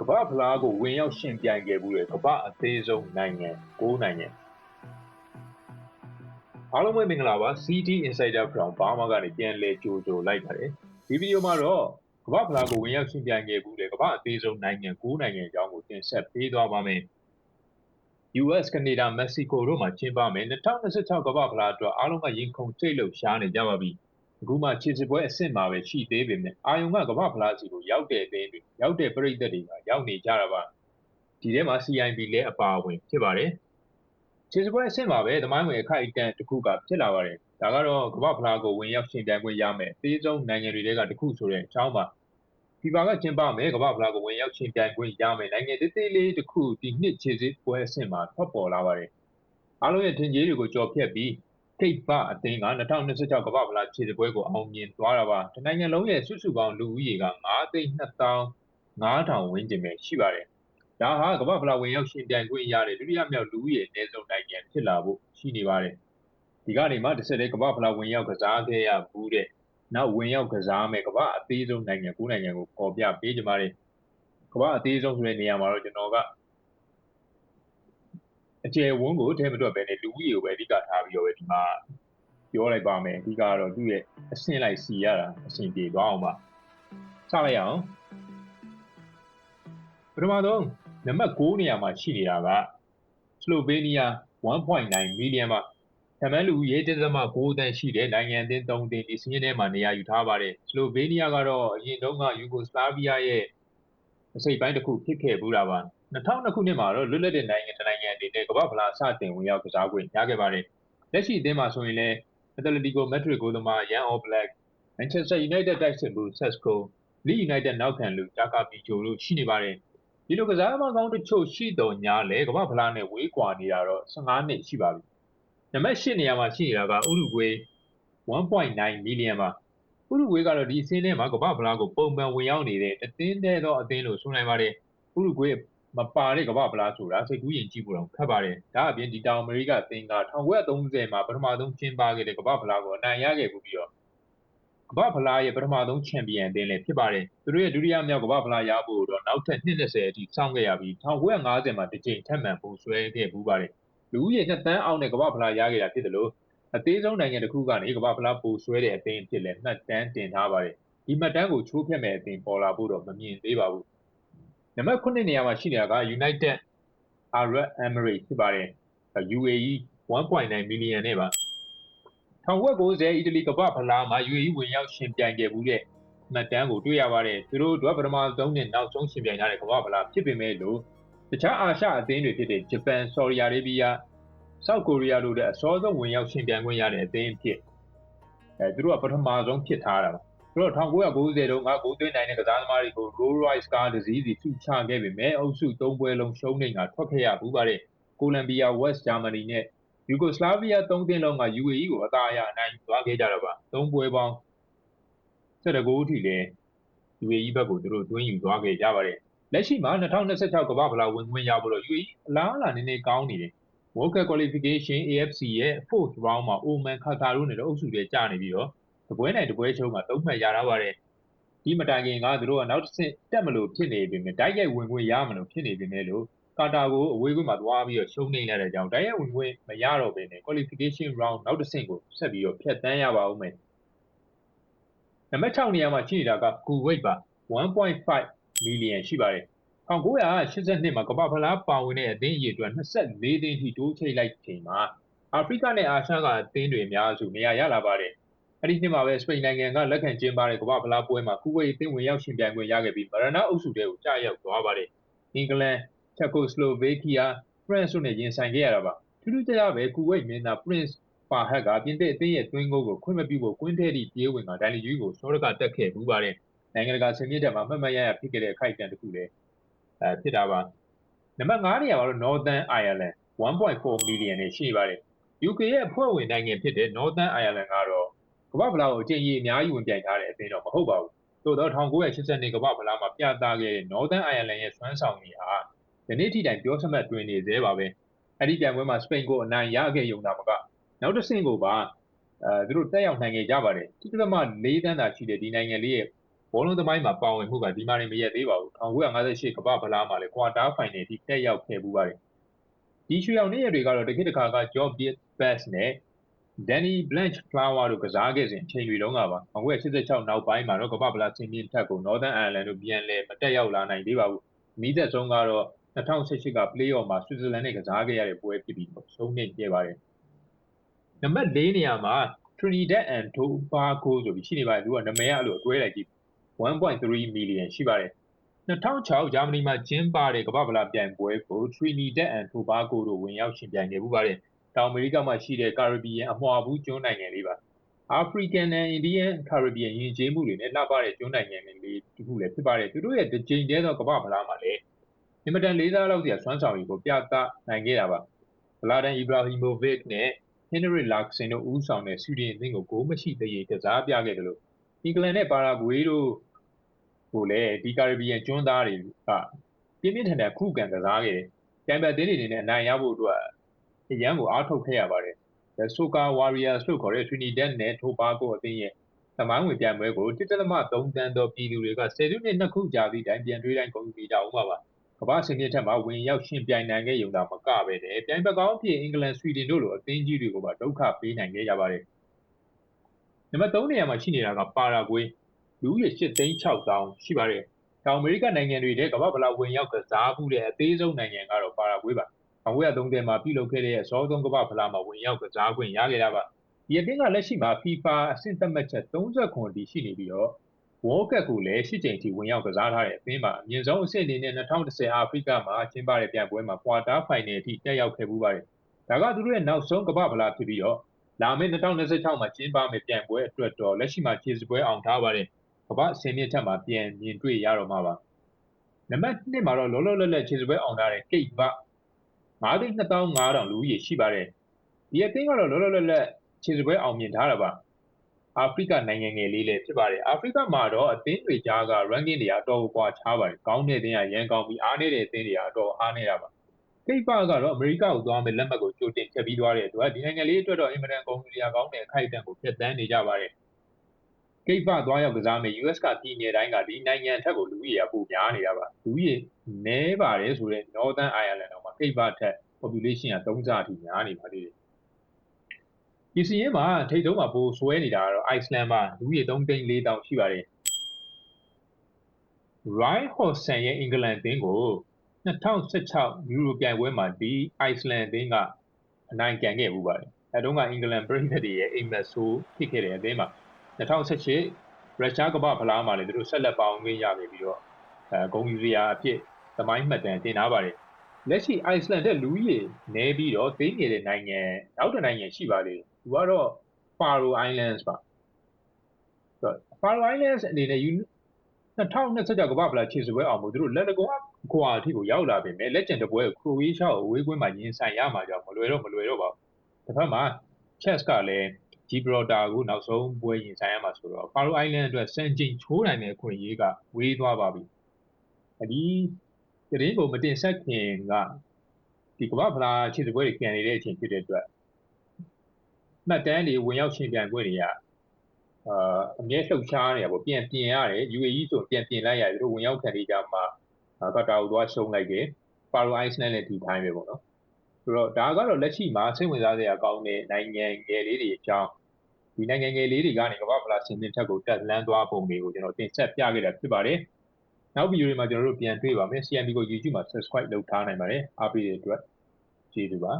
ကမ္ဘာဖလားကိုဝင်ရောက်ရှင်ပြိုင်ခဲ့မှုတဲ့ကမ္ဘာအသေးဆုံးနိုင်ငံ9နိုင်ငံအားလုံးပဲမင်္ဂလာပါ CT Insider from Burma ကနေပြန်လည်ကြိုဆိုလိုက်ပါတယ်ဒီဗီဒီယိုမှာတော့ကမ္ဘာဖလားကိုဝင်ရောက်ရှင်ပြိုင်ခဲ့မှုတဲ့ကမ္ဘာအသေးဆုံးနိုင်ငံ9နိုင်ငံအကြောင်းကိုတင်ဆက်ပေးသွားပါမယ် US, Canada, Mexico တို့မှာကျင်းပမယ်2026ကမ္ဘာဖလားအတွက်အားလုံးကရင်ခုန်စိတ်လှုပ်ရှားနေကြပါပြီ အခုမှခြေစစ်ပွဲအဆင့်မှာပဲရှိသေးပေမဲ့အာယုံကကမ္ဘာဖလားစီကိုရောက်တဲ့အသင်းတွေရောက်တဲ့ပရိသတ်တွေကရောက်နေကြတာပါဒီထဲမှာ CIB လည်းအပါအဝင်ဖြစ်ပါတယ်ခြေစစ်ပွဲအဆင့်မှာပဲသမိုင်းဝင်အခိုက်အတန့်တစ်ခုကဖြစ်လာပါတယ်ဒါကတော့ကမ္ဘာဖလားကိုဝင်ရောက်ရှင်ပြိုင်ခွင့်ရမယ်အသေးဆုံးနိုင်ငံတွေထဲကတစ်ခုဆိုတဲ့အကြောင်းပါဖီဖာကကျင်းပမယ်ကမ္ဘာဖလားကိုဝင်ရောက်ရှင်ပြိုင်ခွင့်ရမယ်နိုင်ငံသေးသေးလေးတစ်ခုဒီနှစ်ခြေစစ်ပွဲအဆင့်မှာထွက်ပေါ်လာပါတယ်အားလုံးရဲ့ထင်ကြီးတွေကိုကြော်ဖြတ်ပြီး ထိပ်ပအသင်းက2026ကမ္ဘာဖလားခြေစပွဲကိုအောင်မြင်သွားတာပါ။ဒီနိုင်ငံလုံးရဲ့စုစုပေါင်းလူဦးရေက9,25000ဝန်းကျင်ပဲရှိပါတယ်။ဒါဟာကမ္ဘာဖလားဝင်ရောက်ရှင်ပြိုင်ခွင့်ရတဲ့ဒုတိယမြောက်လူဦးရေအနည်းဆုံးနိုင်ငံဖြစ်လာဖို့ရှိနေပါတယ်။ဒီကနေမှတစ်ဆက်တည်းကမ္ဘာဖလားဝင်ရောက်ကစားခဲ့ရဘူးတဲ့နောက်ဝင်ရောက်ကစားမဲ့ကမ္ဘာအသေးဆုံးနိုင်ငံ9နိုင်ငံကိုပေါ်ပြပေးကြပါတယ်။ကမ္ဘာအသေးဆုံးဆိုတဲ့နေရာမှာတော့ကျွန်တော်က အကျယ်ဝန်းကိုထဲမတွက်ပဲနဲ့လူဦးရေကိုပဲအဓိကထားပြီးတော့ပဲဒီမှာပြောလိုက်ပါမယ်အဓိကတော့သူ့ရဲ့အဆင့်လိုက်စီရတာအဆင်ပြေသွားအောင်ပါစလိုက်ရအောင်ပထမဆုံးနံပါတ်6နေရာမှာရှိနေတာကစလိုဗေးနီးယား1.9မီလီယံပါထမန်လူရေးတသမ9တန်းရှိတဲ့နိုင်ငံအသင်း3တန်းဒီစင်းထဲမှာနေရာယူထားပါတယ်စလိုဗေးနီးယားကတော့အရင်တုန်းကယူဂိုစလာဗီးယားရဲ့ အစိပ်ပိုင်းတစ်ခုဖြစ်ခဲ့ဘူးတာပါ2002ခုနှစ်မှာတော့လွတ်လပ်တဲ့နိုင်ငံတစ်နိုင်ငံအနေနဲ့ကမ္ဘာ့ဖလားစတင်ဝင်ရောက်ကစားခွင့်ရခဲ့ပါတယ်။လက်ရှိအသင်းမှာဆိုရင်လည်း Atletico Madrid ကိုသမား Young All Black, Manchester United တိုက်စစ်မှု Cesco, Leeds United နောက်ခံလူ Chaka Picho တို့ရှိနေပါတယ်။ဒီလိုကစားသမားကောင်းတချို့ရှိတော်ညာလဲကမ္ဘာ့ဖလားနဲ့ဝေးကွာနေတာတော့15နှစ်ရှိပါပြီ။နံပါတ်8နေရာမှာရှိနေတာကဥရုဂွေး1.9မီလီယံပါ။ ဥရုဂွေးကတော့ဒီအစင်းထဲမှာကမ္ဘာ့ဖလားကိုပုံမှန်ဝင်ရောက်နေတဲ့တသင်းတဲ့သောအသင်းလို့ဆိုနိုင်ပါတယ်။ဥရုဂွေးမပါတဲ့ကမ္ဘာ့ဖလားဆိုတာစိတ်ကူးယဉ်ကြည့်ဖို့တော့ခက်ပါတယ်။ဒါအပြင်ဒီတောင်အမေရိကအသင်းက1930မှာပထမဆုံးကျင်းပခဲ့တဲ့ကမ္ဘာ့ဖလားကိုအနိုင်ရခဲ့ပြီးတော့ကမ္ဘာ့ဖလားရဲ့ပထမဆုံးချန်ပီယံအသင်းလည်းဖြစ်ပါတယ်။သူတို့ရဲ့ဒုတိယမြောက်ကမ္ဘာ့ဖလားရဖို့တော့နောက်ထပ်20အထိစောင့်ခဲ့ရပြီး1950မှာတစ်ကြိမ်ထပ်မံပုံဆွဲခဲ့မှုပါတယ်။လူဦးရေ2တန်းအောက်နဲ့ကမ္ဘာ့ဖလားရခဲ့တာဖြစ်တယ်လို့ အသေးဆုံးနိုင်ငံတစ်ခုကနေကမ္ဘာ့ဖလားပိုဆွဲတဲ့အသင်းဖြစ်လဲမှတ်တမ်းတင်ထားပါတယ်။ဒီမှတ်တမ်းကိုချိုးဖျက်မဲ့အသင်းပေါ်လာဖို့တော့မမြင်သေးပါဘူး။နံပါတ်9နေရာမှာရှိနေတာက United Arab Emirates ဖြစ်ပါတယ် UAE 1.9 million နဲ့ပါ1990အီတလီကမ္ဘာဖလားမှာ UAE ဝင်ရောက်ရှင်ပြိုင်ခဲ့မှုတဲ့မှတ်တမ်းကိုတွေ့ရပါတယ်သူတို့တို့ပထမဆုံးနဲ့နောက်ဆုံးရှင်ပြိုင်ကြတဲ့ကမ္ဘာဖလားဖြစ်ပေမဲ့လို့တခြားအာရှအသင်းတွေဖြစ်တဲ့ဂျပန်ဆော်ဒီအာရေဗီးယား ဆောက်ကိုရီးယားတို့တဲ့အစောဆုံးဝင်ရောက်ရှင်ပြိုင်ခွင့်ရတဲ့အသင်းဖြစ်အဲသူတို့ကပထမဆုံးဖြစ်ထားတာပါဆိုတော့1990တုန်းကဂိုးသွင်းနိုင်တဲ့ကစားသမားတွေကို Rolls Royce ကားတစ်စီးစီစုချခဲ့ပေမဲ့အုပ်စု၃ပွဲလုံးရှုံးနေတာထွက်ခဲ့ရဘူးပါတယ်ကိုလံဘီယာ West Germany နဲ့ယူဂိုစလာဗီးယား၃တင်းလုံးက UAE ကိုအသာရအနိုင်သွားခဲ့ကြတော့ပါ၃ပွဲပေါင်း၁၁ဂိုးထိလည်း UAE ဘက်ကိုသူတို့တွင်းယူသွားခဲ့ကြပါတယ်လက်ရှိမှာ2026ကမ္ဘာဖလားဝင်ခွင့်ရဖို့တော့ UAE အလားအလာနည်းနည်းကောင်းနေတယ် World Cup Qualification AFC ရဲ့ 4th round မှာ Oman, Qatar တို့နဲ့အုပ်စုတွေကျနေပြီးတော့တပွဲနိုင်တပွဲချုံးမှာသုံးမှတ်ရထားပါတယ်ဒီမတိုင်ခင်ကသူတို့ကနောက်တစ်ဆင့်တက်မလို့ဖြစ်နေပြီမြတိုက်ရိုက်ဝင်ခွင့်ရမလို့ဖြစ်နေပြီမြလို့ကာတာကိုအဝေးကွင်းမှာသွားပြီးတော့ရှုံးနေရတဲ့အကြောင်းတိုက်ရိုက်ဝင်ခွင့်မရတော့ဘဲနဲ့ qualification round နောက်တစ်ဆင့်ကိုဆက်ပြီးတော့ဖြတ်တန်းရပါဦးမယ်နံပါတ်6နေရာမှာရှိနေတာကကူဝိတ်ပါ1.5 million ရှိပါတယ် 1982 မှာ ကမ္ဘာဖလားပါဝင်တဲ့အသင်းအရေအတွက်24သိန်းထိ တိုးချိတ်လိုက်ချိန်မှာ အာဖရိကနဲ့ အာရှကအသင်းတွေ အများစု နေရာရလာပါတယ် အဲ့ဒီနှစ်မှာပဲ စပိန်နိုင်ငံက လက်ခံကျင်းပတဲ့ ကမ္ဘာဖလားပွဲမှာ ကူဝိတ်အသင်း ဝင်ရောက်ရှင်ပြိုင်ခွင့်ရခဲ့ပြီး မရနာအုပ်စုတဲကိုကြာရောက်သွားပါတယ်။အင်္ဂလန်၊ချက်ကိုစလိုဗေးကီးယား၊ဖရန့်စ်တို့နဲ့ ရင်ဆိုင်ခဲ့ရတာပါ။ထူးထူးခြားခြားပဲ ကူဝိတ်မင်းသား Prince Fahad က ပြင်သစ်အသင်းရဲ့ သွင်းဂိုးကို ခွင့်မပြုဖို့ ကွင်းထဲထိ ပြေးဝင်ကဒိုင်လီယူကို စောရကတက်ခဲ့မှုပါတယ်။နိုင်ငံတကာဆင်မြင့်တက်မှာ မှတ်မှတ်ရရ ဖြစ်ခဲ့တဲ့ အခိုက်အတန့်တစ်ခုလည်း အဲဖြစ်တာပါ။နံပါတ်9နေရာမှာတော့ Northern Ireland 1.4 million နဲ့ရှိပါတယ်။ UK ရဲ့အဖွဲ့ဝင်နိုင်ငံဖြစ်တဲ့ Northern Ireland ကတော့ကမ္ဘာ့ဖလားကိုအကျဉ်းကြီးအများကြီးဝင်ပြိုင်ထားတဲ့အသင်းတော့မဟုတ်ပါဘူး။သို့တော့1982ကမ္ဘာ့ဖလားမှာပြသခဲ့တဲ့ Northern Ireland ရဲ့စွမ်းဆောင်ရည်ဟာယနေ့ထိတိုင်ပြောစမှတ်တွင်နေသေးပါပဲ။အဲ့ဒီပြိုင်ပွဲမှာစပိန်ကိုအနိုင်ရခဲ့ရုံသာမကနောက်တစ်ဆင့်ကိုပါအဲသူတို့တက်ရောက်နိုင်ခဲ့ကြပါတယ်။တိတိကျကျ၄တန်းသာရှိတဲ့ဒီနိုင်ငံလေးရဲ့ ဘောလုံးသမိုင်းမှာပါဝင်မှုကဒီမှာနေမရက်သေးပါဘူး1958ကမ္ဘာဖလားမှာလည်းကွာတာဖိုင်နယ်ထိတက်ရောက်ခဲ့ပူပါတယ်ဒီရွှေအောင်နေရတွေကတော့တခေတ်တစ်ခါက Job Bass နဲ့ Danny Blanche Flower တို့ကစားခဲ့စဉ်အချိန်တွေတုန်းကပါ1986နောက်ပိုင်းမှာတော့ကမ္ဘာဖလားဆင်းမြင့်ထက်ကို Northern Ireland တို့ပြန်လည်မတက်ရောက်လာနိုင်သေးပါဘူးမိသက်ဆုံးကတော့2018က play-off မှာ Switzerland နဲ့ကစားခဲ့ရတဲ့ပွဲဖြစ်ပြီးဆုံးနေခဲ့ပါတယ်နံပါတ်၄နေရာမှာ Trinidad and Tobago ဆိုပြီးရှိနေပါတယ်သူကနာမည်ကအဲ့လိုအတွဲလိုက်ကြည့် 1.3 million ရှိပါတယ်2006ဂျာမနီမှာကျင်းပတဲ့ကမ္ဘာ့ဖလားပြိုင်ပွဲကို Trinidad and Tobago တို့ဝင်ရောက်ရှင်ပြိုင်နေမှုပါတယ်တောင်အမေရိကမှာရှိတဲ့ Caribbean အမွှာဘူးကျွန်းနိုင်ငံလေးပါ African and Indian Caribbean ယဉ်ကျေးမှုတွေနဲ့လှပတဲ့ကျွန်းနိုင်ငံလေးတစ်ခုလည်းဖြစ်ပါတယ်သူတို့ရဲ့တစ်ကြိမ်တည်းသောကမ္ဘာ့ဖလားမှာလည်းအင်မတန်လေးစားလောက်စရာစွမ်းဆောင်ရည်ကိုပြသနိုင်ခဲ့တာပါဗလာဒန်အီဘရာဟီမိုဗစ်နဲ့ Henry Laakson တို့ဦးဆောင်တဲ့ဆွီဒင်အသင်းကိုဂိုးမရှိသေးရေကစားပြခဲ့တယ်လို့အင်္ဂလန်နဲ့ပါရာဂွေးတို့ ကိုလည်းဒီကာရဘီယန်ကျွန်းသားတွေကပြင်းပြင်းထန်ထန်ခုခံကစားခဲ့တယ်။ကြိုင်ဘတ်တင်းတွေနဲ့အနိုင်ရဖို့အတွက်အရန်ကိုအားထုတ်ခဲ့ရပါတယ်။ The Soca Warriors လို့ခေါ်တဲ့ Trinidad နဲ့ Tobago အသင်းရဲ့သမိုင်းဝင်ပြိုင်ပွဲကို1.3တန်းသောပြည်သူတွေကဆယ်စုနှစ်နှစ်ခုကြာသည့်တိုင်ပြန်တွေးတိုင်းဂုဏ်ယူနေကြဦးမှာပါ။ကမ္ဘာ့စင်မြင့်ထက်မှာဝင်ရောက်ရှင်ပြိုင်နိုင်ခဲ့ရုံသာမကပဲနဲ့ပြိုင်ဘက်ကောင်းအဖြစ်အင်္ဂလန်၊ဆွီဒင်တို့လိုအသင်းကြီးတွေကိုပါဒုက္ခပေးနိုင်ခဲ့ကြပါတယ်။နံပါတ်3နေရာမှာရှိနေတာကပါရာဂွေး လူဦးရေ၈သိန်း6000ရှိပါတယ်။တောင်အမေရိကနိုင်ငံတွေထဲကမ္ဘာ့ဖလားဝင်ရောက်ကစားမှုတဲ့အသေးဆုံးနိုင်ငံကတော့ပါရာဂွေးပါ။1930မှာပြုလုပ်ခဲ့တဲ့အစောဆုံးကမ္ဘာ့ဖလားမှာဝင်ရောက်ကစားခွင့်ရခဲ့တာပါ။ဒီအသင်းကလက်ရှိမှာ FIFA အဆင့်သတ်မှတ်ချက်39အထိရှိနေပြီးတော့ World Cup ကိုလည်း၈ကြိမ်ထိဝင်ရောက်ကစားထားတဲ့အသင်းပါ။အမြင့်ဆုံးအဆင့်အနေနဲ့2010အာဖရိကမှာကျင်းပတဲ့ပြိုင်ပွဲမှာကွာတားဖိုင်နယ်အထိတက်ရောက်ခဲ့ပူးပါတယ်။ဒါကသူတို့ရဲ့နောက်ဆုံးကမ္ဘာ့ဖလားဖြစ်ပြီးတော့လာမယ့်2026မှာကျင်းပမယ့်ပြိုင်ပွဲအတွက်တော့လက်ရှိမှာခြေစပွဲအောင်ထားပါတယ် ကမ္ဘာဆင်မြင့်ထက်မှာပြန်မြင်တွေ့ရတော့မှာပါနံပါတ်1မှာတော့လောလောလတ်လတ်ခြေစပွဲအောင်ထားတဲ့ကိတ်ဘ9,2500လူကြီးရှိပါတယ်ဒီအသင်းကတော့လောလောလတ်လတ်ခြေစပွဲအောင်မြင်ထားတာပါအာဖရိကနိုင်ငံငယ်လေးလည်းဖြစ်ပါတယ်အာဖရိကမှာတော့အသင်းတွေကြားက ranking တွေအတော်ကွာခြားပါတယ်ကောင်းတဲ့အသင်းကရန်ကောင်းပြီးအားနည်းတဲ့အသင်းတွေကအတော်အားနည်းတာပါကိတ်ပကတော့အမေရိကကိုသွားမယ်လက်မှတ်ကိုကြိုတင်ဖြတ်ပြီးသွားတဲ့အတွက်ဒီနိုင်ငံလေးအတွက်တော့အင်မတန်ကုန်စည်ရကောင်းတဲ့အခိုက်အတန့်ကိုဖျက်ဆီးနေကြပါတယ် ကိတ်ဖသွားရောက်ကစားမယ် US ကပြည်နယ်တိုင်းကဒီနိုင်ငံထက်ကိုလူကြီးရပိုများနေတာပါလူကြီးနည်းပါတယ်ဆိုတော့ Northern Ireland တော့မှာကိတ်ဖထက် population က3ဆအထိများနေပါသေးတယ်ဒီစီရင်မှာထိတ်တုံးမှာပိုဆွဲနေတာကတော့ Iceland မှာလူကြီး3သိန်း4000ရှိပါတယ် Ryan Hodgson ရဲ့အင်္ဂလန်အသင်းကို2016ယူရိုပြိုင်ပွဲမှာဒီ Iceland အသင်းကအနိုင်ကန်ခဲ့မှုပါတယ်အဲတုန်းကအင်္ဂလန်ပရိသတ်တွေရဲ့အိမ်မက်ဆိုးဖြစ်ခဲ့တဲ့အသင်းမှာ 2018ရုရှားကမ္ဘာဖလားမှာလည်းသူတို့ဆက်လက်ပေါင်းခွင့်ရခဲ့ပြီးတော့အဲဂုံယူစရာအဖြစ်သမိုင်းမှတ်တမ်းတင်ထားပါတယ်လက်ရှိ Iceland တဲ့လူကြီးနေပြီးတော့သိနေတဲ့နိုင်ငံနောက်တစ်နိုင်ငံရှိပါလေသူကတော့ Faroe Islands ပါဆိုတော့ Faroe Islands အနေနဲ့2026ကမ္ဘာဖလားခြေစပွဲအောင်မို့သူတို့လက်တကောခွာအထိကိုရောက်လာပြီမဲ့လက်ကျန်တပွဲကိုခရိုအေးရှားကိုအဝေးကွင်းမှာရင်ဆိုင်ရမှာကြောင့်မလွယ်တော့မလွယ်တော့ပါဘူးတစ်ဖက်မှာ chess ကလည်း Gibraltar ကိုနောက်ဆုံးပွဲရင်ဆိုင်ရမှာဆိုတော့ Faroe Island အတွက်စံချိန်ချိုးနိုင်တဲ့အခွင့်အရေးကဝေးသွားပါပြီဒီတရင်ကိုမတင်ဆက်ခင်ကဒီကမ္ဘာဖလားခြေစပွဲတွေပြန်နေတဲ့အချိန်ဖြစ်တဲ့အတွက်မှတ်တမ်းတွေဝင်ရောက်ရှင်ပြိုင်ပွဲတွေကအာအမြဲလှုပ်ရှားနေတာပေါ့ပြန်ပြင်ရတယ် UAE ဆိုပြန်ပြင်လိုက်ရတယ်သူတို့ဝင်ရောက်ခံနေကြမှာကတာကိုသွားရှုံးလိုက်တယ်ပါရိုအိုက်စ်နဲ့လည်းဒီတိုင်းပဲပေါ့နော်ဆိုတော့ဒါကတော့လက်ရှိမှာစိတ်ဝင်စားစရာကောင်းတဲ့နိုင်ငံငယ်လေးတွေအကြောင်း ဒီနိုင်ငံငယ်လေးတွေကနေကမ္ဘာဖလားဆင်မြင့်ထက်ကိုတက်လန်းသွားပုံတွေကိုကျွန်တော်တင်ဆက်ပြခဲ့တာဖြစ်ပါတယ်နောက်ဗီဒီယိုတွေမှာကျွန်တော်တို့ပြန်တွေ့ပါမယ် CMB ကို YouTube မှာ subscribe လုပ်ထားနိုင်ပါတယ်အားပေးတဲ့အတွက်ကျေးဇူးပါ